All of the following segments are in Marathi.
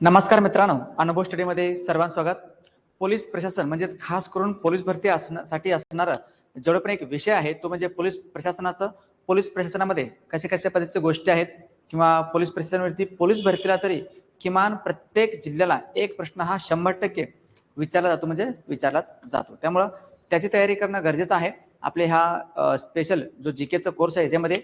नमस्कार मित्रांनो अनुभव स्टडीमध्ये सर्वांचं स्वागत. पोलीस प्रशासन म्हणजेच खास करून पोलीस भरती असण्यासाठी असणारा जेवढा पण एक विषय आहे तो म्हणजे पोलीस प्रशासनाचं पोलीस प्रशासनामध्ये कशा कशा पद्धतीच्या गोष्टी आहेत किंवा पोलीस प्रशासनावरती पोलीस भरतीला तरी किमान प्रत्येक जिल्ह्याला एक प्रश्न हा शंभर टक्के विचारला जातो म्हणजे विचारलाच जातो. त्यामुळं त्याची तयारी करणं गरजेचं आहे. आपले हा स्पेशल जो जी केचा कोर्स आहे याच्यामध्ये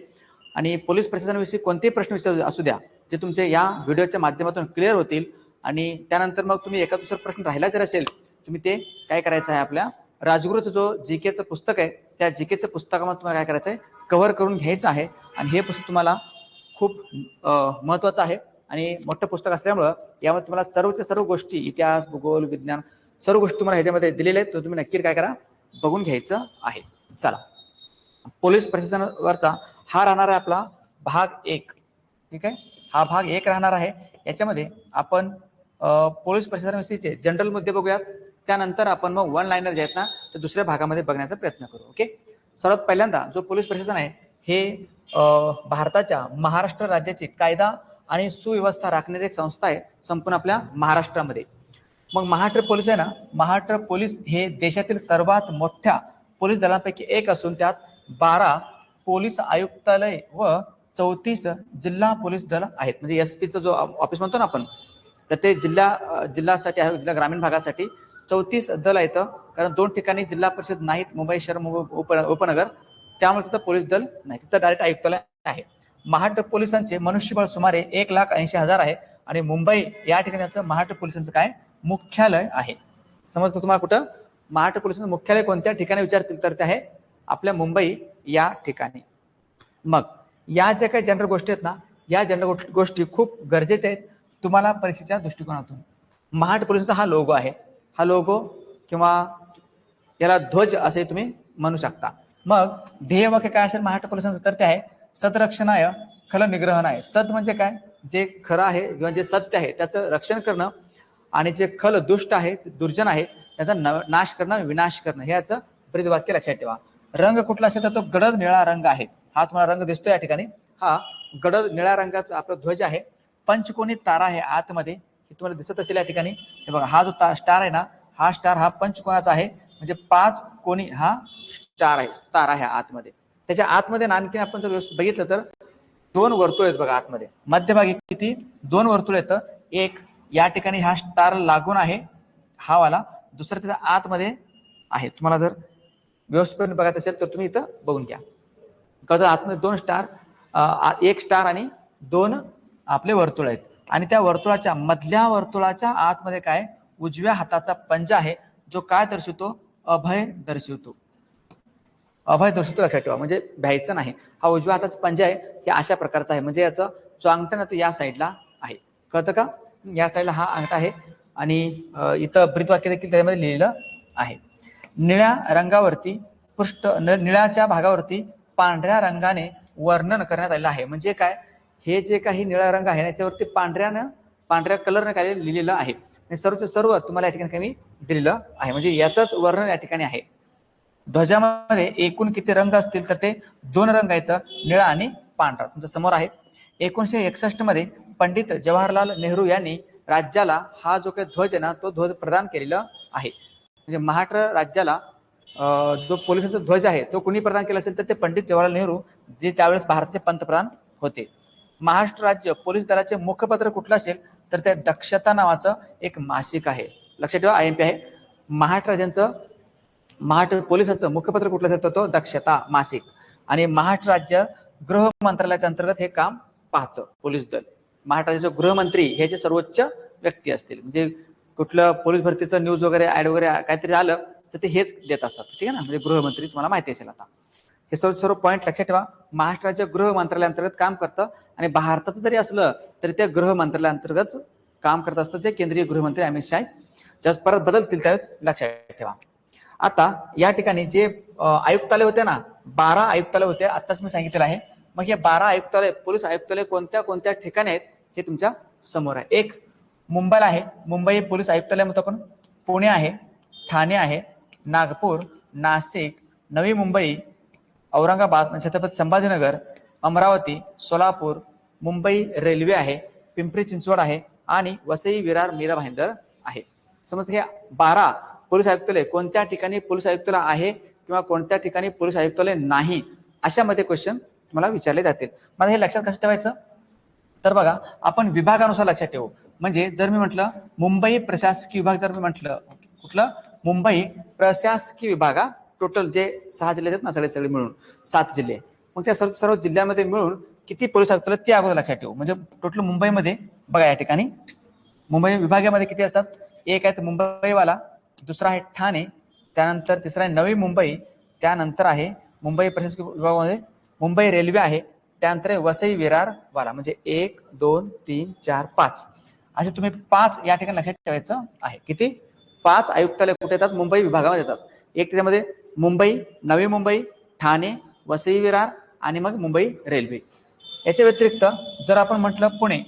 आणि पोलीस प्रशासनाविषयी कोणतेही प्रश्न विचार असू द्या जे तुमचे या व्हिडिओच्या माध्यमातून क्लिअर होतील आणि त्यानंतर मग तुम्ही एका दुसरा प्रश्न राहिला जर असेल तुम्ही ते काय करायचं आहे आपल्या राजगुरूचं जो जी केचं पुस्तक आहे त्या जी केचं पुस्तकामध्ये तुम्हाला काय करायचं आहे कव्हर करून घ्यायचं आहे. आणि हे पुस्तक तुम्हाला खूप महत्वाचं आहे. आणि मोठं पुस्तक असल्यामुळं यामध्ये तुम्हाला सर्वच्या सर्व गोष्टी इतिहास भूगोल विज्ञान सर्व गोष्टी तुम्हाला ह्याच्यामध्ये दिलेल्या आहेत. तर तुम्ही नक्की काय करा बघून घ्यायचं आहे. चला. पोलीस प्रशासनावरचा हा राहणार आहे आपला भाग एक. ठीक आहे? हा भाग एक राहणार आहे. याच्यामध्ये आपण पोलीस प्रशासनाविषयीचे जनरल मुद्दे बघूयात. त्यानंतर आपण मग वन लाईनर जे आहेत ना ते दुसऱ्या भागामध्ये बघण्याचा प्रयत्न करू. ओके? सर्वात पहिल्यांदा जो पोलीस प्रशासन आहे हे भारताच्या महाराष्ट्र राज्याची कायदा आणि सुव्यवस्था राखणारी एक संस्था आहे संपूर्ण आपल्या महाराष्ट्रामध्ये. मग महाराष्ट्र पोलीस आहे ना महाराष्ट्र पोलीस हे देशातील सर्वात मोठ्या पोलीस दलांपैकी एक असून त्यात बारा पोलीस आयुक्तालय व चौतीस जिल्हा पोलीस दल आहेत. म्हणजे एस पीचं जो ऑफिस म्हणतो ना आपण तर ते जिल्हा जिल्ह्यासाठी आहे जिल्हा ग्रामीण भागासाठी चौतीस दल आहेत. कारण दोन ठिकाणी जिल्हा परिषद नाहीत मुंबई शहर उप उपनगर. त्यामुळे तिथं पोलीस दल नाही तिथं डायरेक्ट आयुक्तालय आहे. महाराष्ट्र पोलिसांचे मनुष्यबळ सुमारे एक लाख ऐंशी हजार आहे आणि मुंबई या ठिकाणी महाराष्ट्र पोलिसांचं काय? मुख्यालय आहे. समजतं तुम्हाला कुठं? महाराष्ट्र पोलिसांचं मुख्यालय कोणत्या ठिकाणी विचारतील तर ते आहे? आपल्या मुंबई या ठिकाणी. मग या ज्या काही जनरल गोष्टी आहेत ना या जनरल गोष्टी खूप गरजेच्या आहेत तुम्हाला परीक्षेच्या दृष्टिकोनातून. महाट पोलिसांचा हा लोगो आहे. हा लोगो किंवा याला ध्वज असे तुम्ही म्हणू शकता. मग ध्येय वाक्य काय असेल महाराष्ट्र पोलिसांचं? तर ते आहे सदरक्षणाय खल निग्रहणाय. सद म्हणजे काय? जे खरं आहे किंवा जे सत्य आहे त्याचं रक्षण करणं आणि जे खल दुष्ट आहे दुर्जन आहे त्याचा नाश करणं विनाश करणं. हे याचं वाक्य लक्षात ठेवा. रंग कुठला असेल तर तो गडद निळा रंग आहे. हा तुम्हाला रंग दिसतो या ठिकाणी. हा गडद निळ्या रंगाचा आपला ध्वज आहे. पंचकोनी तारा आहे आतमध्ये. हे तुम्हाला दिसत असेल या ठिकाणी. हे बघा हा जो स्टार आहे ना हा स्टार हा पंचकोनाचा आहे. म्हणजे पाच कोणी हा स्टार आहे स्टार आहे आतमध्ये. त्याच्या आतमध्ये आणखी आपण जर व्यवस्थित बघितलं तर दोन वर्तुळ आहेत बघा आतमध्ये. मध्यभागी किती? दोन वर्तुळ आहेत. एक या ठिकाणी हा स्टार लागून आहे. हा वाला. दुसरा त्याच्या आतमध्ये आहे. तुम्हाला जर व्यवस्थित बघायचं असेल तर तुम्ही इथं बघून घ्या. कसं आतमध्ये दोन स्टार एक स्टार आणि दोन आपले वर्तुळ आहेत. आणि त्या वर्तुळाच्या मधल्या वर्तुळाच्या आतमध्ये काय? उजव्या हाताचा पंजा आहे जो काय दर्शवतो? अभय दर्शवतो. अभय दर्शवतो लक्षात ठेवा. म्हणजे भ्यायचं नाही. हा उजव्या हाताचा पंजा आहे हे अशा प्रकारचा आहे. म्हणजे याचं जो अंगठा ना तो या साईडला आहे. कळतं का? या साईडला हा अंगठा आहे. आणि इथं ब्रीतवाक्य देखील त्याच्यामध्ये लिहिलेलं आहे. निळ्या रंगावरती पृष्ठ निळ्याच्या भागावरती पांढऱ्या रंगाने वर्णन करण्यात आलेलं आहे. म्हणजे काय? हे जे काही निळा रंग आहे याच्यावरती पांढऱ्यानं पांढऱ्या कलरनं काय लिहिलेलं आहे. सर्वच सर्व तुम्हाला या ठिकाणी कमी दिलेलं आहे. म्हणजे याचंच वर्णन या ठिकाणी आहे. ध्वजामध्ये एकूण किती रंग असतील तर ते दोन रंग आहेत निळा आणि पांढरा. तुमच्यासमोर आहे. एकोणीशे एकसष्टमध्ये पंडित जवाहरलाल नेहरू यांनी राज्याला हा जो काही ध्वज आहे ना तो ध्वज प्रदान केलेला आहे. म्हणजे महाराष्ट्र राज्याला जो पोलिसांचा ध्वज आहे तो कुणी प्रदान केला असेल तर ते पंडित जवाहरलाल नेहरू जे त्यावेळेस भारताचे पंतप्रधान होते. महाराष्ट्र राज्य पोलीस दलाचे मुखपत्र कुठलं असेल तर ते दक्षता नावाचं एक मासिक आहे. लक्षात ठेवा आय एम पी आहे. महाराष्ट्र राज्यांचं महाराष्ट्र पोलिसाचं मुखपत्र कुठलं असेल तर तो दक्षता मासिक. आणि महाराष्ट्र राज्य गृह मंत्रालयाच्या अंतर्गत हे काम पाहतं पोलीस दल. महाराष्ट्र राज्याचे गृहमंत्री हे जे सर्वोच्च व्यक्ती असतील म्हणजे कुठलं पोलीस भरतीचं न्यूज वगैरे ऍड वगैरे काहीतरी आलं तर ते हेच देत असतात ठीक आहे ना? म्हणजे गृहमंत्री तुम्हाला माहिती असेल आता. हे सर्व सर्व पॉईंट लक्षात ठेवा. महाराष्ट्राच्या गृह मंत्रालयाअंतर्गत काम करतं आणि भारताचं जरी असलं तरी त्या गृह मंत्रालयाअंतर्गत काम करत असतं जे केंद्रीय गृहमंत्री अमित शाह. ज्यात परत बदलतील त्यावेळेस लक्षात ठेवा. आता या ठिकाणी जे आयुक्तालय होते ना बारा आयुक्तालय होते आताच मी सांगितलेलं आहे. मग हे बारा आयुक्तालय पोलीस आयुक्तालय कोणत्या कोणत्या ठिकाणी आहेत हे तुमच्यासमोर आहे. एक मुंबईला आहे. मुंबई पोलीस आयुक्तालय म्हणतो आपण पुणे आहे ठाणे आहे नागपूर नाशिक नवी मुंबई औरंगाबाद छत्रपती संभाजीनगर अमरावती सोलापूर मुंबई रेल्वे आहे पिंपरी चिंचवड आहे आणि वसई विरार मीरा भाईंदर आहे. समजतं हे बारा पोलीस आयुक्तालय कोणत्या ठिकाणी पोलीस आयुक्तालय आहे किंवा कोणत्या ठिकाणी पोलीस आयुक्तालय नाही अशामध्ये क्वेश्चन तुम्हाला विचारले जातील. मला हे लक्षात कसं ठेवायचं? तर बघा आपण विभागानुसार लक्षात ठेवू. म्हणजे जर मी म्हटलं मुंबई प्रशासकीय विभाग जर मी म्हटलं कुठलं? मुंबई प्रशासकीय विभाग हा? टोटल जे सहा जिल्हे आहेत ना सगळे सगळे मिळून सात जिल्हे. मग त्या सर्व सर्व जिल्ह्यामध्ये मिळून किती पोलीस आयुक्त ते अगोदर लक्षात ठेवू. म्हणजे टोटल मुंबईमध्ये बघा या ठिकाणी मुंबई विभागामध्ये किती असतात? एक आहे मुंबईवाला दुसरा आहे ठाणे त्यानंतर तिसरा आहे नवी मुंबई त्यानंतर आहे मुंबई प्रशासकीय विभागामध्ये मुंबई रेल्वे आहे त्यानंतर आहे वसई विरार वाला म्हणजे एक दोन तीन चार पाच. असे तुम्ही पाच या ठिकाणी लक्षात ठेवायचं आहे. किती? पाच आयुक्तालय कुठे येतात? मुंबई विभागामध्ये येतात. एक त्याच्यामध्ये मुंबई नवी मुंबई ठाणे वसई विरार आणि मग मुंबई रेल्वे. याच्या व्यतिरिक्त जर आपण म्हटलं पुणे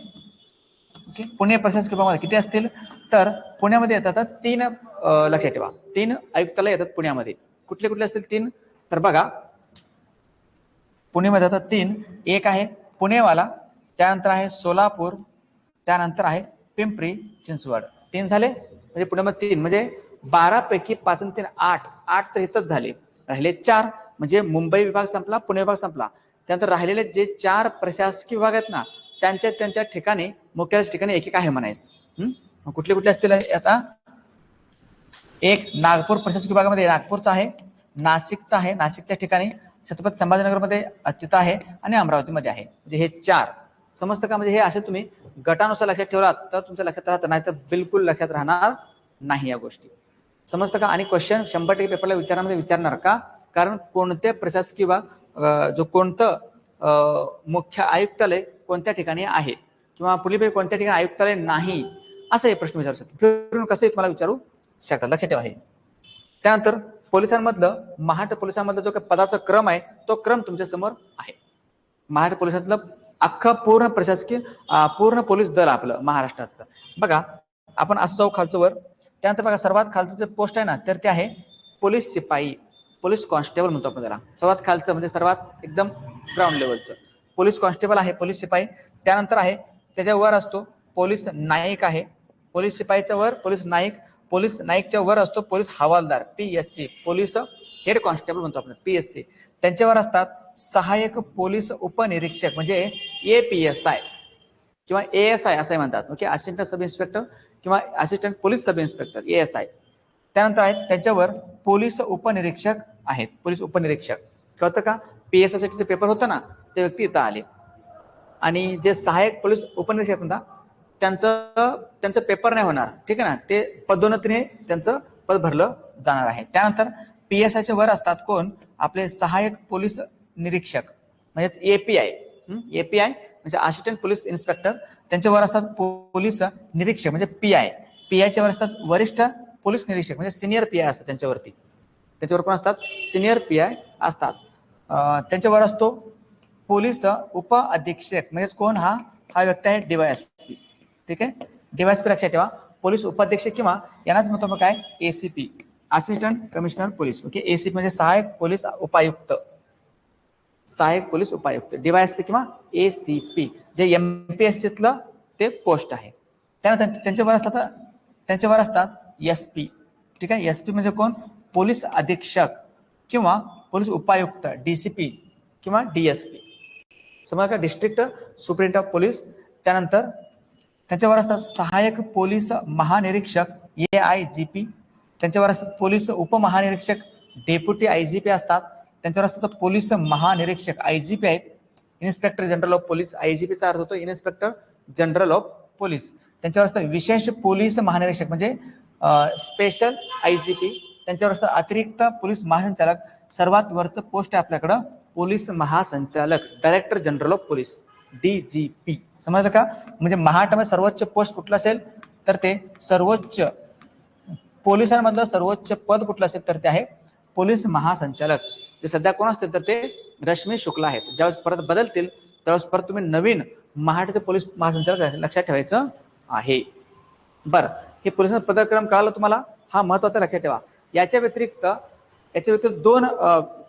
ओके? पुणे प्रशासकीय विभागामध्ये किती असतील? तर पुण्यामध्ये येतात तीन लक्षात ठेवा. तीन आयुक्तालय येतात पुण्यामध्ये. कुठले कुठले असतील तीन? तर बघा पुणेमध्ये येतात तीन. एक आहे पुणेवाला त्यानंतर आहे सोलापूर त्यानंतर आहे पिंपरी चिंचवड. तीन झाले? म्हणजे पुण्यामध्ये तीन. म्हणजे बारा पैकी पाच आणि तीन. आठ. आठ तर इथंच झाले. राहिले चार. म्हणजे मुंबई विभाग संपला पुणे विभाग संपला. त्यानंतर राहिलेले जे चार प्रशासकीय विभाग आहेत ना त्यांच्या त्यांच्या ठिकाणी मुख्यालयाच्या ठिकाणी एक एक आहे म्हणायचं. कुठले कुठले असतील आता? एक नागपूर प्रशासकीय विभागामध्ये नागपूरचा आहे नाशिकचा आहे. नाशिकच्या ठिकाणी छत्रपती संभाजीनगरमध्ये तिथं आहे आणि अमरावतीमध्ये आहे. म्हणजे हे चार. समजतं का म्हणजे हे असे तुम्ही गटानुसार लक्षात ठेवलात तर तुमच्या लक्षात राहतं नाही तर बिलकुल लक्षात राहणार नाही या गोष्टी. समजतं का? आणि क्वेश्चन शंभर टक्के पेपरला विचारामध्ये विचारणार का? कारण कोणत्या प्रशासकीय किंवा जो कोणतं अं, मुख्य आयुक्तालय कोणत्या ठिकाणी आहे? किंवा पुढील कोणत्या ठिकाणी आयुक्तालय नाही? असा हे प्रश्न विचारू शकतो. फिरून कसंही तुम्हाला विचारू शकतात लक्षात ठेवा हे. त्यानंतर पोलिसांमधलं महाराष्ट्र पोलिसांमधला जो काही पदाचा क्रम आहे तो क्रम तुमच्यासमोर आहे. महाराष्ट्र पोलिसातलं अख्खं पूर्ण प्रशासकीय पूर्ण पोलीस दल आपलं महाराष्ट्रातलं. बघा आपण असं जाऊ खालचं वर. त्यानंतर बघा सर्वात खालचं जे पोस्ट आहे ना तर ते आहे पोलीस शिपाई पोलीस कॉन्स्टेबल म्हणतो आपण त्याला. सर्वात खालचं म्हणजे सर्वात एकदम ग्राउंड लेवलचं पोलीस कॉन्स्टेबल आहे पोलीस शिपाई. त्यानंतर आहे त्याच्या वर असतो पोलीस नाईक आहे. पोलीस शिपाईच्या वर पोलीस नाईक. पोलीस नाईकच्या वर असतो police havaldar P S C police head constable म्हणतो आपण पी एस सी त्यांच्यावर असतात सहाय्यक पोलीस उपनिरीक्षक म्हणजे ए पी एस आय किंवा ए एस आय असंही म्हणतात. ओके? असिस्टंट सब इन्स्पेक्टर किंवा assistant police sub inspector A S I त्यानंतर आहेत त्यांच्यावर पोलीस उपनिरीक्षक आहेत. पोलीस उपनिरीक्षक. कळतं का? पी एस चे पेपर होतं ना ते व्यक्ती इथं आले. आणि जे सहाय्यक पोलीस उपनिरीक्षक म्हणता त्यांचं त्यांचं पेपर नाही होणार. ठीक आहे ना? ते पदोन्नतीने त्यांचं पद भरलं जाणार आहे. त्यानंतर पी एस आयच्या वर असतात कोण? आपले सहाय्यक पोलीस निरीक्षक म्हणजेच एपीआय एपीआय म्हणजे असिस्टंट पोलीस इन्स्पेक्टर त्यांच्यावर असतात पोलीस निरीक्षक म्हणजे पी आय पी आयच्या वर असतात वरिष्ठ पोलीस निरीक्षक म्हणजे सिनियर पी आय असतात त्यांच्यावरती. त्याच्यावर कोण असतात? सिनियर पी आय असतात. त्यांच्यावर असतो पोलीस उप अधीक्षक म्हणजे कोण? हा हा व्यक्ती आहे डीवायएसपी ठीक आहे? डीवायएसपी लक्षात ठेवा. पोलीस उपाध्यक्ष किंवा यांनाच म्हणतो मग काय? ACP assistant commissioner police okay? AC म्हणजे सहाय्यक पोलीस उपायुक्त. सहाय्यक पोलीस उपायुक्त. डीवायएसपी किंवा A C P J M P S सीतलं ते पोस्ट आहे. त्यानंतर त्यांच्यावर असतात त्यांच्यावर असतात एस पी ठीक आहे? एस पी म्हणजे कोण? पोलीस अधीक्षक किंवा पोलीस उपायुक्त डी सी पी किंवा डी एस पी समजा का डिस्ट्रिक्ट सुप्रिंट ऑफ पोलीस त्यानंतर त्यांच्यावर असतात सहाय्यक पोलीस महानिरीक्षक ए आय जी पी त्यांच्यावर असतात पोलीस उपमहानिरीक्षक डेप्युटी आय जी पी असतात त्यांच्यावर असतात पोलीस महानिरीक्षक आय जी पी आहेत. Inspector general of police I G पीचा अर्थ होतो इन्स्पेक्टर जनरल ऑफ पोलीस त्यांच्यावर असतात विशेष पोलीस महानिरीक्षक म्हणजे स्पेशल आय जी पी त्यांच्यावर असतं अतिरिक्त पोलीस महासंचालक. सर्वात वरचं पोस्ट आहे आपल्याकडं पोलीस महासंचालक director general of police P समजलं का? म्हणजे महाराष्ट्रामध्ये सर्वोच्च पोस्ट कुठलं असेल? तर ते सर्वोच्च पोलिसांमधलं सर्वोच्च पद कुठलं असेल तर ते आहे पोलीस महासंचालक. जे सध्या कोण असतील तर ते रश्मी शुक्ला आहेत. ज्यावेळेस परत बदलतील त्यावेळेस परत तुम्ही नवीन महाराष्ट्राचे पोलीस महासंचालक लक्षात ठेवायचं आहे. बरं हे पोलिसांचा पदक्रम कळाला तुम्हाला? हा महत्त्वाचा लक्षात ठेवा. याच्या व्यतिरिक्त याच्या व्यतिरिक्त दोन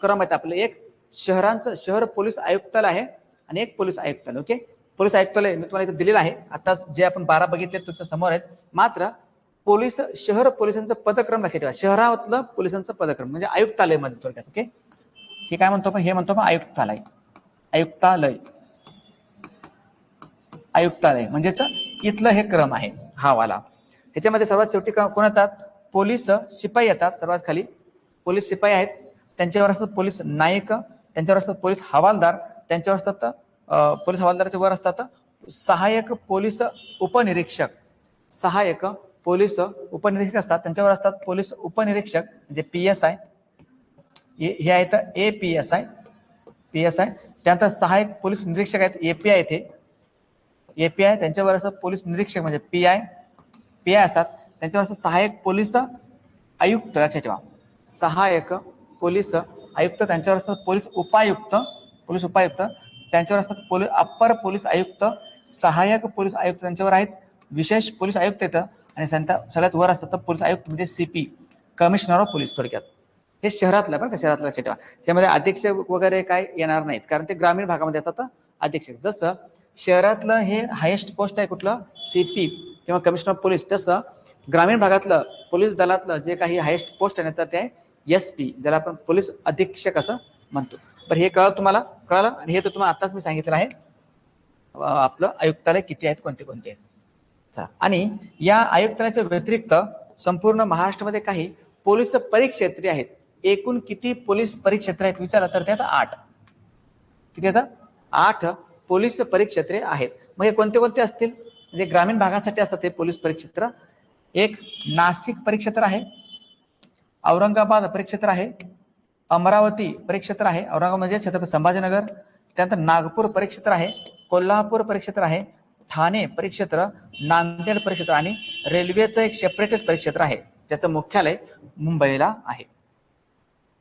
क्रम आहेत आपले. एक शहरांचं शहर पोलीस आयुक्तालय आहे आणि एक पोलीस आयुक्तालय ओके? पोलीस आयुक्तालय मी तुम्हाला इथे दिलेलं आहे. आता जे आपण बारा बघितले तुमच्यासमोर आहेत. मात्र पोलीस शहर पोलिसांचं पदक्रम लक्षात ठेवा. शहरातलं पोलिसांचं पदक्रम म्हणजे आयुक्तालयमध्ये थोडक्यात ओके? हे काय म्हणतो आपण? हे म्हणतो आपण आयुक्तालय. आयुक्तालय. आयुक्तालय म्हणजेच इथलं हे क्रम आहे हा वाला. ह्याच्यामध्ये सर्वात शेवटी कोण येतात? पोलीस शिपाई येतात सर्वात खाली. पोलीस शिपाई आहेत. त्यांच्यावर असतात पोलीस नायक त्यांच्यावर असतात पोलीस हवालदार त्यांच्यावर असतात पोलीस हवालदाराच्या वर असतात सहाय्यक पोलीस उपनिरीक्षक. सहाय्यक पोलीस उपनिरीक्षक असतात. त्यांच्यावर असतात पोलीस उपनिरीक्षक म्हणजे पी एस आय हे आहेत A P S I P S I त्यानंतर सहाय्यक पोलीस निरीक्षक आहेत ए पी आय येथे आय त्यांच्यावर असतात पोलीस निरीक्षक म्हणजे पी आय पी आय असतात. त्यांच्यावर असतात सहाय्यक पोलीस आयुक्त लक्षात ठेवा. सहाय्यक पोलीस आयुक्त त्यांच्यावर असतात पोलीस उपायुक्त पोलीस उपायुक्त. त्यांच्यावर असतात पोलीस अप्पर पोलीस आयुक्त सहाय्यक पोलीस आयुक्त त्यांच्यावर आहेत. विशेष पोलीस आयुक्त येतं आणि संता सगळ्यात वर असतात तर पोलीस आयुक्त म्हणजे सीपी कमिशनर ऑफ पोलीस थोडक्यात. हे शहरातलं बरं का शहरातलं लक्षात ठेवा त्यामध्ये अधीक्षक वगैरे काय येणार नाहीत कारण ते ग्रामीण भागामध्ये येतात अधीक्षक जसं शहरातलं हे हायेस्ट पोस्ट आहे कुठलं? सीपी किंवा कमिशनर ऑफ पोलीस तसं ग्रामीण भागातलं पोलीस दलातलं जे काही हायेस्ट पोस्ट आहे ना तर ते एस पी ज्याला आपण पोलीस अधीक्षक असं म्हणतो. तर हे कळलं तुम्हाला? कळालं? आणि हे तर तुम्हाला आताच मी सांगितलं आहे. आपलं आयुक्तालय किती आहेत? कोणते कोणते आहेत? आणि या आयुक्तांच्या व्यतिरिक्त संपूर्ण महाराष्ट्रामध्ये काही पोलीस परिक्षेत्रे आहेत. एकूण किती पोलीस परिक्षेत्र आहेत विचारलं तर त्यात आठ. किती आता आठ पोलीस परिक्षेत्रे आहेत. मग हे कोणते कोणते असतील? म्हणजे ग्रामीण भागासाठी असतात हे पोलीस परिक्षेत्र. एक नाशिक परिक्षेत्र आहे. औरंगाबाद परिक्षेत्र आहे. अमरावती परिक्षेत्र आहे. औरंगाबाद म्हणजे छत्रपती संभाजीनगर. त्यानंतर नागपूर परिक्षेत्र आहे. कोल्हापूर परिक्षेत्र आहे. ठाणे परिक्षेत्र नांदेड परिक्षेत्र आणि रेल्वेचं एक सेपरेटच परिक्षेत्र आहे. ज्याचं मुख्यालय मुंबईला आहे.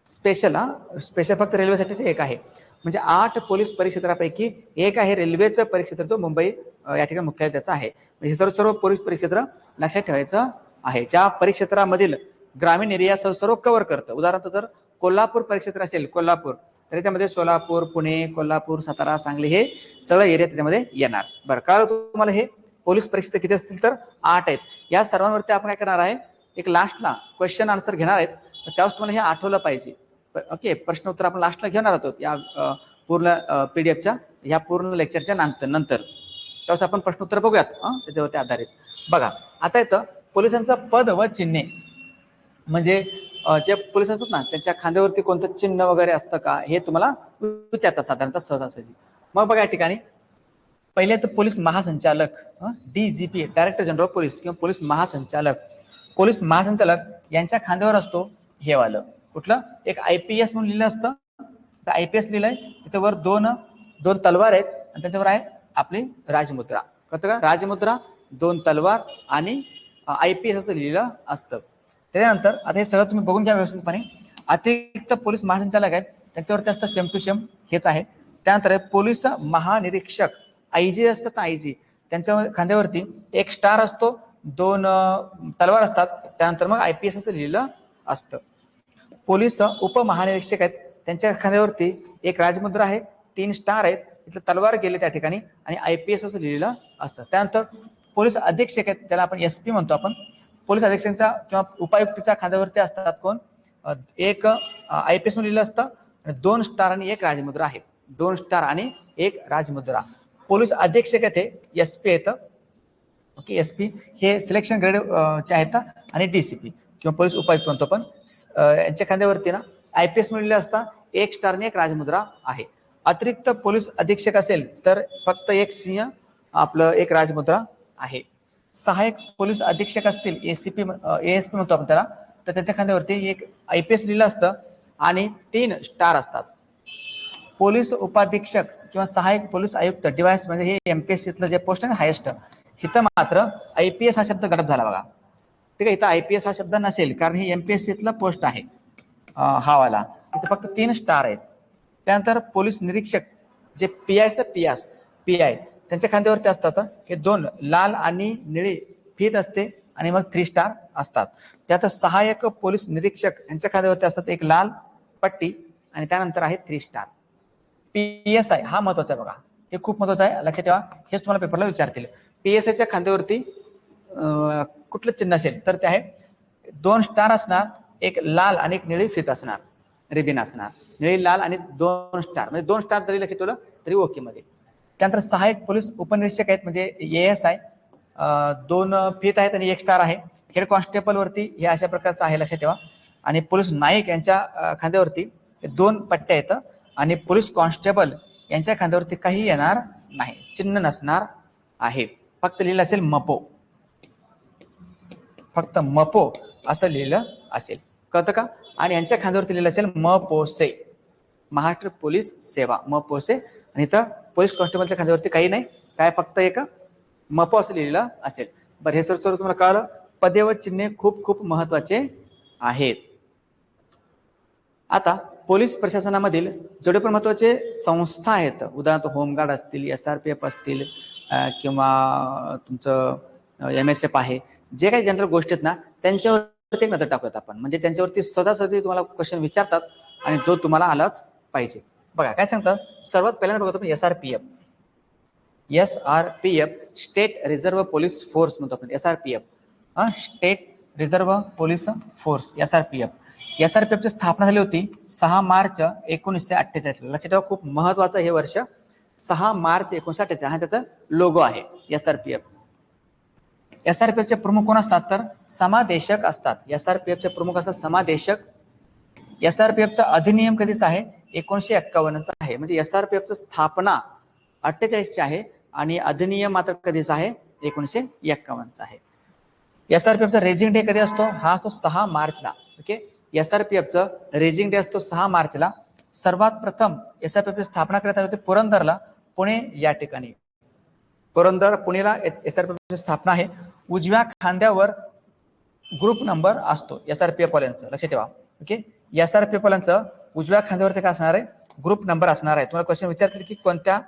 स्पेशल स्पेशल फक्त रेल्वेसाठीच एक आहे. म्हणजे आठ पोलीस परिक्षेत्रापैकी एक आहे रेल्वेचं परिक्षेत्र जो मुंबई या ठिकाणी मुख्यालय त्याचा आहे. म्हणजे हे सर्व सर्व पोलीस परिक्षेत्र लक्षात ठेवायचं आहे. ज्या परिक्षेत्रामधील ग्रामीण एरिया सर्व सर्व कव्हर करतं. उदाहरणार्थ जर कोल्हापूर परिक्षेत्र असेल कोल्हापूर तर याच्यामध्ये सोलापूर पुणे कोल्हापूर सातारा सांगली हे सगळं एरिया त्याच्यामध्ये येणार. बरं कळलं तुम्हाला हे पोलीस परीक्षा किती असतील तर आठ आहेत. या सर्वांवरती आपण काय करणार आहे? एक लास्टला क्वेश्चन आन्सर घेणार आहेत. तर त्यावेळेस तुम्हाला हे आठवलं पाहिजे. ओके प्रश्न उत्तर आपण लास्टला घेणार आहोत या पूर्ण पीडीएफच्या या पूर्ण लेक्चरच्या नंतर नंतर. त्यावेळेस आपण प्रश्न उत्तर बघूयात त्याच्यावरती आधारित. बघा आता येतं पोलिसांचं पद व चिन्हे. म्हणजे जे पोलीस असतात ना त्यांच्या खांद्यावरती कोणतं चिन्ह वगैरे असतं का हे तुम्हाला विचारतात साधारणतः सहजासहजी मग बघा या ठिकाणी. पहिले तर पोलीस महासंचालक डीजीपी डायरेक्टर जनरल पोलीस किंवा पोलीस महासंचालक. पोलीस महासंचालक यांच्या खांद्यावर असतो हे वालं. कुठलं? एक आय पी एस म्हणून लिहिलं असतं. तर आय पी एस लिहिलंय. त्याच्यावर दोन दोन तलवार आहेत आणि त्याच्यावर आहे आपली राजमुद्रा. कळतं का? राजमुद्रा दोन तलवार आणि आय पी एस असं लिहिलं असतं. त्याच्यानंतर आता हे सगळं तुम्ही बघून घ्या व्यवस्थितपणे. अतिरिक्त पोलीस महासंचालक आहेत त्यांच्यावरती असतं सेम टू सेम हेच आहे. त्यानंतर आहे पोलीस महानिरीक्षक आय जी असतात ना आय जी. त्यांच्या खांद्यावरती एक स्टार असतो दोन तलवार असतात त्यानंतर मग आय पी एस असं लिहिलं असतं. पोलीस उपमहानिरीक्षक आहेत त्यांच्या खांद्यावरती एक राजमुद्रा आहे तीन स्टार आहेत इथलं तलवार गेले त्या ठिकाणी आणि आय पी एस असं लिहिलेलं असतं. त्यानंतर पोलीस अधीक्षक आहेत त्याला आपण एस पी म्हणतो आपण. पोलीस अधीक्षकांच्या किंवा उपायुक्तीच्या खांद्यावरती असतात कोण? एक आय पी एस लिहिलं असतं. आणि दोन स्टार आणि एक राजमुद्रा आहे. दोन स्टार आणि एक राजमुद्रा पोलीस अधीक्षक येथे एस पी येतं ओके एस पी हे सिलेक्शन ग्रेड चे आहेत आणि डीसीपी किंवा पोलीस उपायुक्त म्हणतो पण यांच्या खांद्यावरती ना आय पी एस मिळाले असता. एक स्टार आणि एक राजमुद्रा आहे. अतिरिक्त पोलीस अधीक्षक असेल तर फक्त एक सिंह आपलं एक राजमुद्रा आहे. सहाय्यक पोलीस अधीक्षक असतील एसीपी एएसपी म्हणतो आपण त्याला तर त्याच्या खांद्यावरती एक आय पी एस लिहिलं असतं आणि तीन स्टार असतात. पोलीस उपाधीक्षक किंवा सहाय्यक पोलीस आयुक्त डिवाइस म्हणजे हे एम पी एस सीतलं जे पोस्ट आहे ना हायेस्ट इथं मात्र आय पी एस हा शब्द गडप झाला बघा. ठीक आहे इथं आय पी एस हा शब्द नसेल कारण हे एम पी एस सीतलं पोस्ट आहे हा वाला. इथं फक्त तीन स्टार आहेत. त्यानंतर पोलीस निरीक्षक जे पी आय असतं पी आस पी आय त्यांच्या खांद्यावरती असतात हे. दोन लाल आणि निळी फीत असते आणि मग थ्री स्टार असतात. त्यात सहाय्यक पोलीस निरीक्षक यांच्या खांद्यावरती असतात एक लाल पट्टी आणि त्यानंतर आहे three star P S I हा महत्त्वाचा आहे बघा. हे खूप महत्वाचं आहे. लक्षात ठेवा हेच तुम्हाला पेपरला विचारतील. पी एस आयच्या खांद्यावरती कुठलं चिन्ह असेल तर ते आहे दोन स्टार असणार एक लाल आणि एक निळी फीत असणार रिबिन असणार. निळी लाल आणि दोन स्टार. म्हणजे दोन स्टार जरी लक्षात ठेवलं तरी ओके मध्ये. त्यानंतर सहाय्यक पोलीस उपनिरीक्षक आहेत म्हणजे एएस आहे. दोन फीत आहेत आणि एक स्टार आहे. हेड कॉन्स्टेबल वरती हे अशा प्रकारचं आहे लक्षात ठेवा. आणि पोलीस नाईक यांच्या खांद्यावरती दोन पट्ट्या आहेत आणि पोलीस कॉन्स्टेबल यांच्या खांद्यावरती काही येणार नाही. चिन्ह नसणार आहे. फक्त लिहिलं असेल मपो फक्त मपो असं लिहिलं असेल. कळतं का? आणि यांच्या खांद्यावरती लिहिलं असेल मपोसे महाराष्ट्र पोलीस सेवा. मपोसे आणि इथं पोलीस कॉन्स्टेबलच्या खांद्यावरती काही नाही. काय फक्त एक मपो असं लिहिलेलं असेल. बरं हे सर तुम्हाला कळलं? पदे व चिन्हे खूप खूप महत्त्वाचे आहेत. आता पोलीस प्रशासनामधील जेवढे पण महत्त्वाचे संस्था आहेत उदाहरणार्थ होमगार्ड असतील एस आर पी एफ असतील किंवा तुमचं एम एस एफ आहे जे काही जनरल गोष्टी आहेत ना त्यांच्यावरती एक नजर टाकूयात आपण. म्हणजे त्यांच्यावरती सहजासहजी तुम्हाला क्वेश्चन विचारतात आणि जो तुम्हाला आलाच पाहिजे. बघा काय सांगतात सर्वात पहिल्यांदा बघतो S R P F S R P F state reserve police force म्हणतो आपण S R P F state reserve police force S R P F S R P एफची स्थापना झाली होती सहा मार्च एकोणीसशे अठ्ठेचाळीस लक्षात ठेवा खूप महत्वाचं हे वर्ष. सहा मार्च एकोणीसशे अठ्ठेचाळीस हा त्याचा लोगो आहे S R P F S R P एफचे प्रमुख कोण असतात तर? समादेशक असतात. एस आर पी एफचे प्रमुख असतात समादेशक. एस आर पी एफचा अधिनियम कधीच आहे? एकोणीशे एक्कावन्नचा आहे. म्हणजे एस आर पी एफचं स्थापना अठ्ठेचाळीसची आहे आणि अधिनियम मात्र कधीचा आहे? एकोणीसशे एक्कावन्नचा आहे. एस आर पी एफचा रेजिंग डे कधी असतो? हा असतो सहा मार्चला. ओके? एस आर पी एफचं रेजिंग डे असतो सहा मार्चला. सर्वात प्रथम एस आर पी एफची स्थापना करण्यात आली होती पुरंदरला. पुणे या ठिकाणी. पुरंदर पुणेला एस आर पी एफची स्थापना आहे. उजव्या खांद्यावर ग्रुप नंबर असतो एस आर पी एफ वाल्यांचं. लक्षात ठेवा. Okay? S R P F वाल्यांचं उजव्या खांद्यावरती काय असणार आहे? ग्रुप नंबर असणार आहे. तुम्हाला क्वेश्चन विचारतील की कोणत्या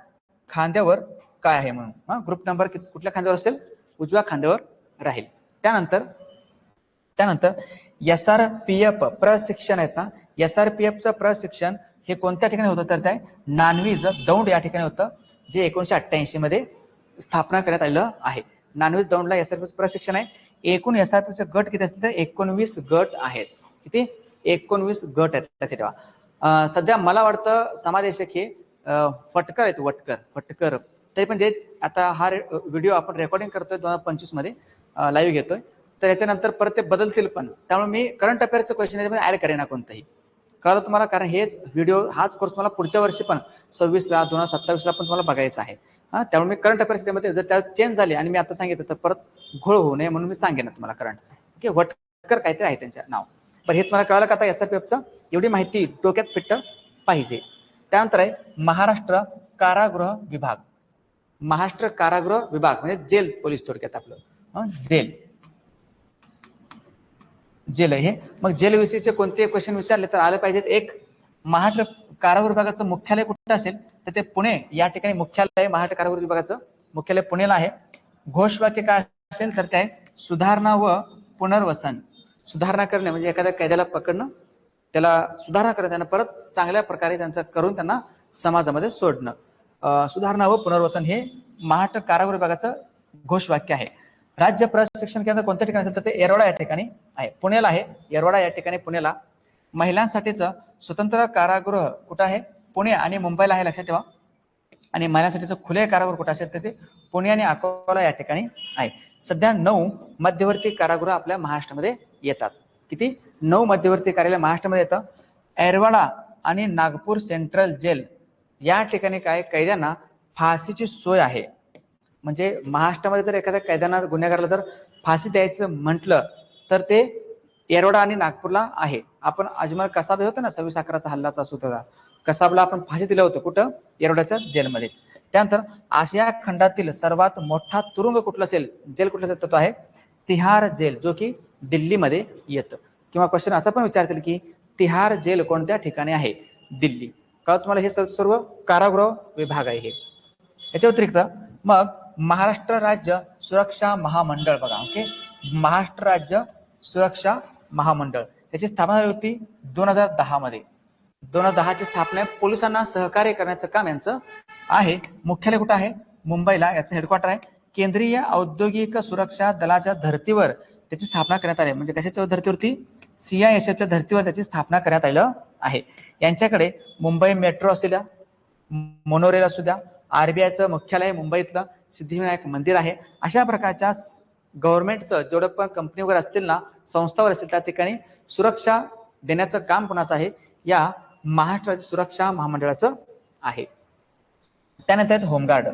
खांद्यावर काय आहे म्हणून. हा ग्रुप नंबर कुठल्या खांद्यावर असेल? उजव्या खांद्यावर राहील. त्यानंतर त्यानंतर एस आर पी एफ प्रशिक्षण आहेत ना? एस आर पी एफचं प्रशिक्षण हे कोणत्या ठिकाणी होतं तर ते नानवीज दौंड या ठिकाणी होतं जे एकोणीशे अठ्ठ्याऐंशी मध्ये स्थापना करण्यात आलेलं आहे. नानवीज दौंडला एस आर पी प्रशिक्षण आहे. एकूण एस आर पीचे गट किती असतील तर एकोणवीस गट आहेत. किती? एकोणवीस गट आहेत लक्षात ठेवा. सध्या मला वाटतं समादेशक हे फटकर आहेत वटकर फटकर. तरी पण जे आता हा व्हिडिओ आपण रेकॉर्डिंग करतोय दोन हजार पंचवीसमध्ये लाईव्ह घेतोय. तर याच्यानंतर परत ते बदलतील पण. त्यामुळे मी करंट अफेअरचं क्वेश्चन याच्यामध्ये ऍड करेना कोणतंही. कळलं तुम्हाला? कारण हेच व्हिडिओ हाच कोर्स मला पुढच्या वर्षी पण सव्वीसला दोन हजार सत्तावीसला पण तुम्हाला बघायचं आहे. हां त्यामुळे मी करंट अफेअर्स जर त्या चेंज झाले आणि मी आता सांगितलं तर परत घोळ होऊ नये म्हणून मी सांगेन तुम्हाला करंटचं ओके वटकर काहीतरी आहे त्यांच्या नाव. पण हे तुम्हाला कळलं का आता एस आर पी एफचं एवढी माहिती डोक्यात फिट्ट पाहिजे. त्यानंतर आहे महाराष्ट्र कारागृह विभाग. महाराष्ट्र कारागृह विभाग म्हणजे जेल पोलीस थोडक्यात आपलं. जेल. जेल आहे हे. मग जेल विषयीचे कोणते क्वेश्चन विचारले तर आले पाहिजेत. एक महाराष्ट्र कारागृह विभागाचं मुख्यालय कुठं असेल? तर ते पुणे. या ठिकाणी मुख्यालय महाराष्ट्र कारागृह विभागाचं मुख्यालय पुणेला आहे. घोषवाक्य काय असेल? तर ते आहे सुधारणा व पुनर्वसन. सुधारणा करणे म्हणजे एखाद्या कैद्याला पकडणं त्याला सुधारणा करणं त्यांना परत चांगल्या प्रकारे त्यांचं करून त्यांना समाजामध्ये सोडणं. सुधारणा व पुनर्वसन हे महाराष्ट्र कारागृह विभागाचं घोषवाक्य आहे. राज्य प्रशिक्षण केंद्र कोणत्या ठिकाणी असेल तर ते येरवाडा या ठिकाणी आहे. पुण्याला आहे. येरवाडा या ठिकाणी पुण्याला. महिलांसाठीचं स्वतंत्र कारागृह कुठं आहे? पुणे आणि मुंबईला आहे लक्षात ठेवा. आणि महिलांसाठीचं खुले कारागृह कुठं असेल तर ते पुणे आणि अकोला या ठिकाणी आहे. सध्या नऊ मध्यवर्ती कारागृह आपल्या महाराष्ट्रामध्ये येतात. किती? नऊ मध्यवर्ती कार्यालय महाराष्ट्रामध्ये येतं. एरवाडा आणि नागपूर सेंट्रल जेल या ठिकाणी काय? कैद्यांना फाशीची सोय आहे. म्हणजे महाराष्ट्रामध्ये जर एखाद्या कैद्यांना गुन्हेगारला जर फाशी द्यायचं म्हटलं तर ते येरवाडा आणि नागपूरला आहे. आपण अजमेर हे होतं ना सव्वीस अकराचा हल्लाचा सुद्धा कसाबला आपण फाशी दिलं होतं कुठं? येरवड्याच्या जेलमध्येच. त्यानंतर आशिया खंडातील सर्वात मोठा तुरुंग कुठला असेल? जेल कुठला असेल तो आहे? तिहार जेल जो की दिल्लीमध्ये येतं. किंवा क्वेश्चन असं पण विचारतील की तिहार जेल कोणत्या ठिकाणी आहे? दिल्ली. का तुम्हाला हे सर्व कारागृह विभाग आहे हे? याच्या व्यतिरिक्त मग महाराष्ट्र राज्य सुरक्षा महामंडळ बघा ओके महाराष्ट्र राज्य सुरक्षा महामंडळ. याची स्थापना झाली होती दोन हजार दहा मध्ये. दोन हजार दहाची स्थापना पोलिसांना सहकार्य करण्याचं काम यांचं आहे. मुख्यालय कुठं आहे? मुंबईला. याचं हेडक्वार्टर आहे. केंद्रीय औद्योगिक सुरक्षा दलाच्या धर्तीवर त्याची स्थापना करण्यात आली. आहे. म्हणजे कशाच्या धर्तीवरती? सीआयएसएफच्या धर्तीवर त्याची स्थापना करण्यात आलेलं आहे. यांच्याकडे मुंबई मेट्रो असू द्या मोनोरेल असू द्या आरबीआयचं मुख्यालय मुंबईतलं सिद्धिविनायक मंदिर आहे. अशा प्रकारच्या गव्हर्नमेंटचं जेवढं पण कंपनी वगैरे असतील ना संस्थावर असतील त्या ठिकाणी सुरक्षा देण्याचं काम कोणाचं आहे? या महाराष्ट्राच्या सुरक्षा महामंडळाचं आहे. त्यानंतर आहेत होमगार्ड.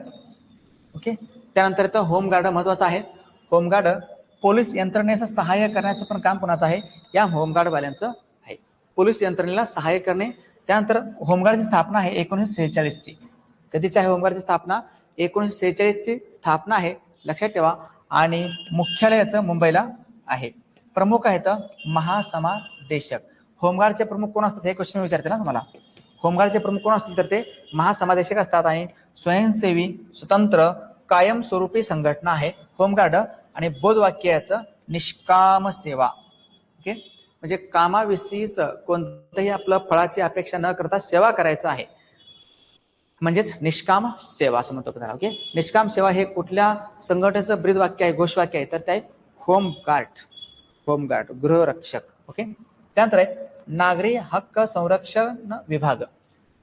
ओके? त्यानंतर येतं होमगार्ड महत्वाचं आहे. होमगार्ड पोलीस यंत्रणेचं सहाय्य करण्याचं पण काम कोणाचं आहे? या होमगार्डवाल्यांचं आहे. पोलीस यंत्रणेला सहाय्य करणे त्यानंतर होमगार्डची स्थापना आहे एकोणीसशे सेहेचाळीसची कधीची आहे होमगार्डची स्थापना? एकोणीसशे सेहेचाळीसची स्थापना आहे लक्षात ठेवा आणि मुख्यालयाचं मुंबईला आहे. प्रमुख आहेत महासमादेशक. होमगार्डचे प्रमुख कोण असतात हे क्वेश्चन विचारते ना तुम्हाला. होमगार्डचे प्रमुख कोण असतील तर ते महासमादेशक असतात आणि स्वयंसेवी स्वतंत्र कायमस्वरूपी संघटना आहे. होमगार्ड आणि बोध वाक्याचं निष्काम सेवा ओके? म्हणजे कामाविषयीच कोणतंही आपलं फळाची अपेक्षा न करता सेवा करायचं आहे. म्हणजेच निष्काम सेवा असं म्हणतो त्याला ओके? निष्काम सेवा हे कुठल्या संघटनेचं ब्रीद वाक्य आहे घोषवाक्य आहे तर ते आहे होम गार्ड होम गार्ड गृहरक्षक ओके? त्यानंतर आहे नागरी हक्क संरक्षण विभाग.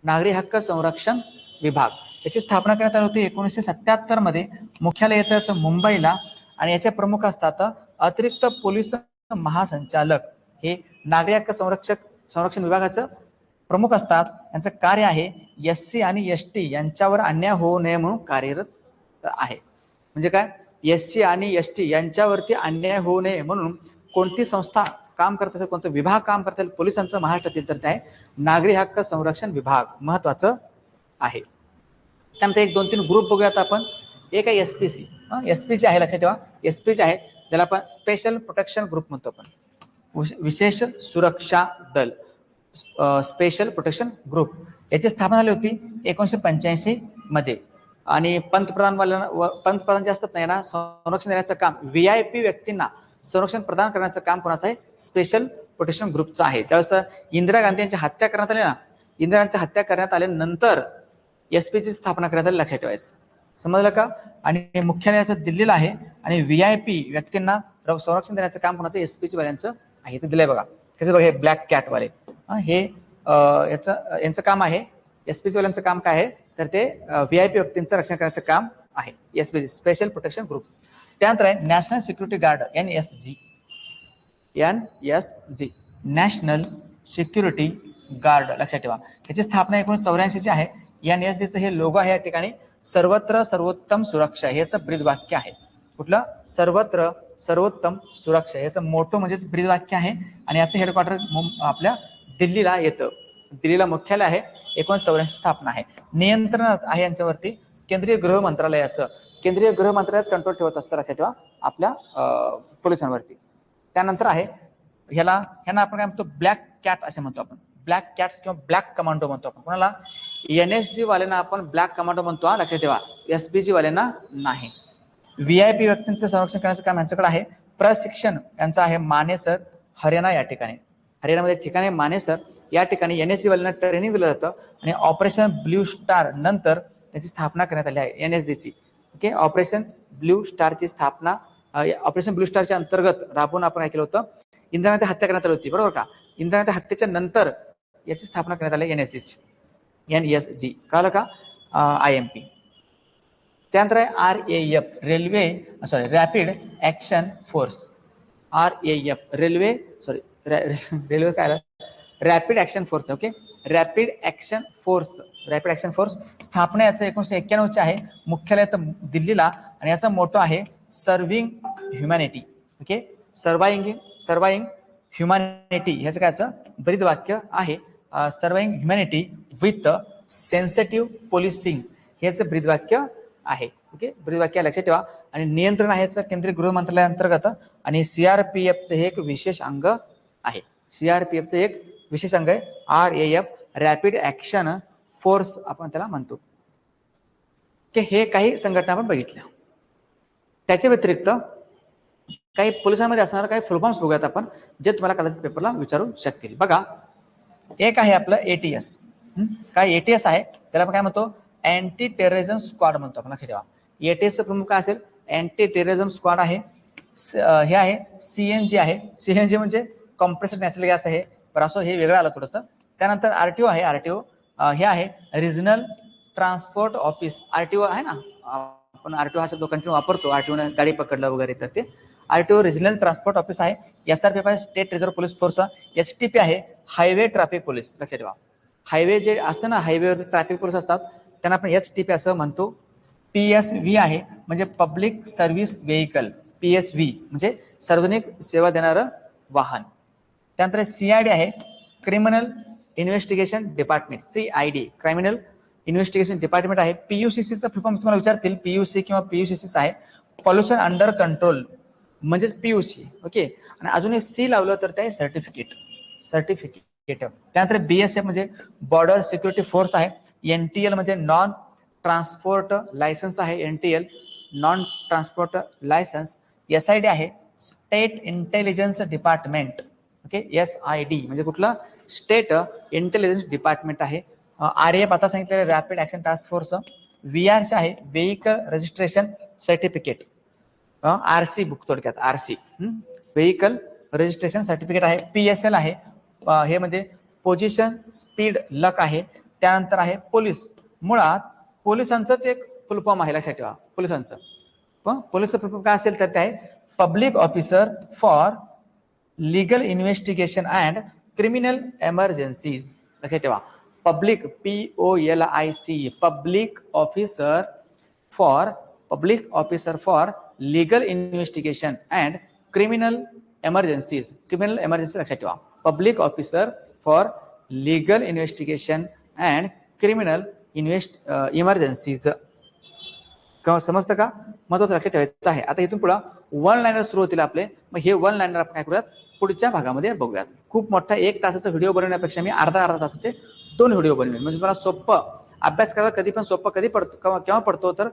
नागरी हक्क संरक्षण विभाग. याची स्थापना करण्यात आली होती एकोणीसशे सत्याहत्तरमध्ये मुख्यालय येतं मुंबईला आणि याचे प्रमुख असतात अतिरिक्त पोलीस महासंचालक. हे नागरी हक्क संरक्षक संरक्षण विभागाचं प्रमुख असतात. यांचं कार्य आहे एस सी आणि एस टी यांच्यावर अन्याय होऊ नये म्हणून कार्यरत आहे. म्हणजे काय? एस सी आणि एस टी यांच्यावरती अन्याय होऊ नये म्हणून कोणती संस्था काम करत असेल कोणतं विभाग काम करत असेल पोलिसांचं महाराष्ट्रातील तर ते आहे नागरी हक्क संरक्षण विभाग महत्वाचं आहे. त्यानंतर एक दोन तीन ग्रुप बघूयात आपण. एक आहे S P C S P आहे लक्षात ठेवा. एस पी आहे ज्याला आपण स्पेशल प्रोटेक्शन ग्रुप म्हणतो आपण. विश- विशेष सुरक्षा दल. स्पेशल प्रोटेक्शन ग्रुप याची स्थापना झाली होती एकोणीसशे पंच्याऐंशी मध्ये. आणि पंतप्रधान व- पंतप्रधान जे असतात ना यांना संरक्षण देण्याचं काम व्ही आय पी व्यक्तींना संरक्षण प्रदान करण्याचं काम कोणाचं आहे? स्पेशल प्रोटेक्शन ग्रुपचं आहे. ज्यावेळेस इंदिरा गांधी यांची हत्या करण्यात आली ना इंदिरा गांधीची हत्या करण्यात आल्यानंतर एस पीची स्थापना करण्यात आली लक्षात ठेवायचं. समजलं का? आणि मुख्यालयाचं दिल्लीला आहे आणि व्ही आय पी व्यक्तींना संरक्षण देण्याचं काम कोणाचं एस पी वाल्यांचं आहे. ते दिलंय बघा. कसं बघा हे ब्लॅक कॅट वाले. हे याचं यांचं काम आहे. एस पी वाल्यांचं काम काय आहे? तर ते व्ही आय पी व्यक्तींचं रक्षण करण्याचं काम आहे. S P special protection group त्यानंतर आहे national security guard N S G N S G national security guard लक्षात ठेवा. ह्याची स्थापना एकोणीशे चौऱ्याऐंशीची आहे. एन एस जीचं हे लोगो आहे या ठिकाणी. सर्वत्र सर्वोत्तम सुरक्षा ह्याचं ब्रीदवाक्य आहे. कुठलं? सर्वत्र सर्वोत्तम सुरक्षा याचं मोठं म्हणजेच ब्रीदवाक्य आहे. आणि याचं हेडक्वार्टर आपल्या दिल्लीला येतं. दिल्लीला मुख्यालय आहे एकोणीस चौऱ्याऐंशी स्थापना आहे. नियंत्रण आहे यांच्यावरती केंद्रीय गृह मंत्रालयाचं. केंद्रीय गृह मंत्रालयाच कंट्रोल ठेवत असतं लक्षात ठेवा आपल्या पोलिसांवरती. त्यानंतर आहे ह्याला ह्यांना आपण काय म्हणतो ब्लॅक कॅट असे म्हणतो आपण. ब्लॅक कॅट्स किंवा ब्लॅक कमांडो म्हणतो आपण. कोणाला? एन एस जी वाल्यांना आपण ब्लॅक कमांडो म्हणतो हा लक्षात ठेवा. एस पी जी वाल्यांना नाही. व्ही आय पी व्यक्तींचं संरक्षण करण्याचं काम यांच्याकडे आहे. प्रशिक्षण यांचं आहे मानेसर हरियाणा या ठिकाणी. हरियाणामध्ये ठिकाण आहे मानेसर या ठिकाणी एन एस जी वाल्यांना ट्रेनिंग दिलं जातं आणि ऑपरेशन ब्ल्यू स्टार नंतर त्याची स्थापना करण्यात आली आहे एन एस ची. ओके ऑपरेशन ब्ल्यू स्टारची स्थापना ऑपरेशन ब्ल्यू स्टारच्या अंतर्गत राबवून आपण ऐकलं होतं. इंदिरांची हत्या करण्यात आली होती बरोबर का? इंदिरांच्या हत्येच्या नंतर याची स्थापना करण्यात आली एन एस जीची एन एस जी कळलं का? आय एम पी त्यानंतर आहे R A F railway sorry rapid action force R A F railway sorry railway काय आलं? Rapid action force okay rapid action force rapid action force स्थापना याचं एकोणीशे एक्क्याण्णवचे आहे. मुख्यालय तर दिल्लीला आणि याचा मोठं आहे serving humanity okay serving serving humanity ह्याचं कायचं ब्रीद वाक्य आहे. Serving humanity with sensitive policing हेच ब्रीदवाक्य आहे. ओके ब्रीदवाक्य लक्षात ठेवा. आणि नियंत्रण आहे केंद्रीय गृह मंत्रालयाअंतर्गत आणि सीआरपीएफचं हे एक विशेष अंग आहे. सीआरपीएफचं एक विशेष अंग आहे. R A F rapid action force आपण त्याला म्हणतो. की हे काही संघटना आपण बघितल्या. त्याच्या व्यतिरिक्त काही पोलिसांमध्ये असणारे काही फुलफॉर्म्स बघूयात आपण जे तुम्हाला कदाचित पेपरला विचारू शकतील. बघा एक आहे आपलं एटीएस काय एटीएस आहे? त्याला आपण काय म्हणतो? अँटी टेररिझम स्क्वॉड म्हणतो आपण. लक्षात ठेवा. एटीएस प्रमुख काय असेल? अँटी टेररिझम स्क्वॉड आहे. स- हे आहे सीएनजी आहे. सीएनजी म्हणजे कॉम्प्रेसर नॅचरल गॅस आहे. बरं असं हे वेगळं आलं थोडंसं. त्यानंतर आरटीओ आहे. आरटीओ हे आहे रिजनल ट्रान्सपोर्ट ऑफिस आरटीओ आहे ना? आपण आरटीओ हा शब्द कंटिन्यू वापरतो. आरटीओ गाडी पकडलं वगैरे तर ते. आरटीओ रिजनल ट्रान्सपोर्ट ऑफिस आहे. एसआरपीएफ आहे state reserve police force H T P आहे. हायवे ट्रॅफिक पोलीस लक्षात ठेवा हायवे जे असतं ना हायवेवर ट्रॅफिक पोलीस असतात त्यांना आपण एच टी पी असं म्हणतो. पी एस व्ही आहे म्हणजे public service vehicle P S V म्हणजे सार्वजनिक सेवा देणारं वाहन. त्यानंतर सी आय डी आहे criminal investigation department C I D criminal investigation department आहे. पीयूसीसीचं फुल फॉर्म तुम्हाला विचारतील पीयूसी किंवा पीयूसीसीचं आहे. पॉल्युशन अंडर कंट्रोल म्हणजेच पीयूसी ओके? आणि अजून एक सी लावलं तर ते सर्टिफिकेट सर्टिफिकेट त्यानंतर बी एस एफ म्हणजे बॉर्डर सिक्युरिटी फोर्स आहे. एन टी एल म्हणजे नॉन ट्रान्सपोर्ट लायसन्स आहे. N T L non transport licence S I D आहे. State intelligence department okay S I D म्हणजे कुठलं? स्टेट इंटेलिजन्स डिपार्टमेंट आहे. आर एफ आता सांगितलेलं rapid action task force V R C आहे. Vehicle registration certificate R C book थोडक्यात. R C vehicle registration certificate आहे. पी एस एल आहे. हे म्हणजे पोझिशन स्पीड लक आहे. त्यानंतर आहे पोलीस मुळात पोलिसांचंच एक फुल फॉर्म आहे. लक्षात ठेवा पोलिसांचं. पण पोलिसचं फुलफॉर्म काय असेल तर ते आहे public officer for legal investigation and criminal emergencies लक्षात ठेवा. Public P O L I C public officer for public officer for legal investigation and criminal emergencies criminal emergency लक्षात ठेवा. Public officer for legal investigation and criminal invest emergencies समजतं का? महत्वाचं लक्षात ठेवायचं आहे. आता इथून पुढे वन लाईनर सुरू होतील आपले. मग हे वन लाईनर आपण काय करूयात? पुढच्या भागामध्ये बघूयात. खूप मोठा एक तासाचा व्हिडिओ बनवण्यापेक्षा मी अर्धा अर्धा तासाचे दोन व्हिडिओ बनवेन. म्हणजे मला सोपं अभ्यास करायला कधी पण सोपं कधी पडतो केव्हा केव्हा पडतो तर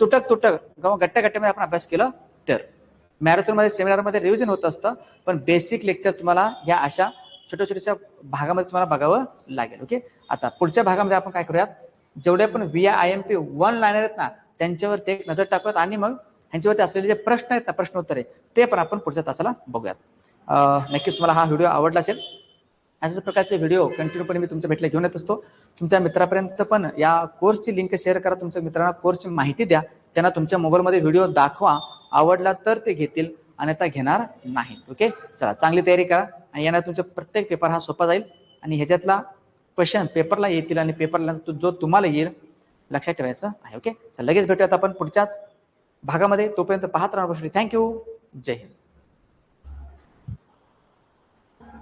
तुटक तुटक किंवा गट्ट्या गट्ट्यामध्ये आपण अभ्यास केलं तर. मॅरेथॉनमध्ये सेमिनारमध्ये रिव्हिजन होत असतं. पण बेसिक लेक्चर तुम्हाला ह्या अशा छोट्या छोट्याशा भागामध्ये तुम्हाला बघावं लागेल ओके आता पुढच्या भागामध्ये आपण काय करूयात? जेवढे पण V I M P one liner आहेत ना त्यांच्यावर ते नजर टाकूयात आणि मग ह्यांच्यावरती असलेले जे प्रश्न आहेत ना प्रश्न उत्तरे ते पण आपण पुढच्या तासाला बघूयात. नक्कीच तुम्हाला हा व्हिडिओ आवडला असेल. अशाच प्रकारचे व्हिडिओ कंटिन्यूपणे मी तुमच्या भेटले घेऊन येत असतो. तुमच्या मित्रापर्यंत पण या कोर्सची लिंक शेअर करा. तुमच्या मित्रांना कोर्सची माहिती द्या. त्यांना तुमच्या मोबाईलमध्ये व्हिडिओ दाखवा. आवडला तर ते घेतील अन्यथा घेणार नाहीत ओके चला चांगली तयारी करा आणि येणार तुमचा प्रत्येक पेपर हा सोपा जाईल आणि ह्याच्यातला क्वेश्चन पेपरला येतील आणि पेपरला जो तुम्हाला येईल लक्षात ठेवायचं आहे. ओके चला लगेच भेटूयात आपण पुढच्याच भागामध्ये. तोपर्यंत पाहत राहणार थँक्यू जय हिंद.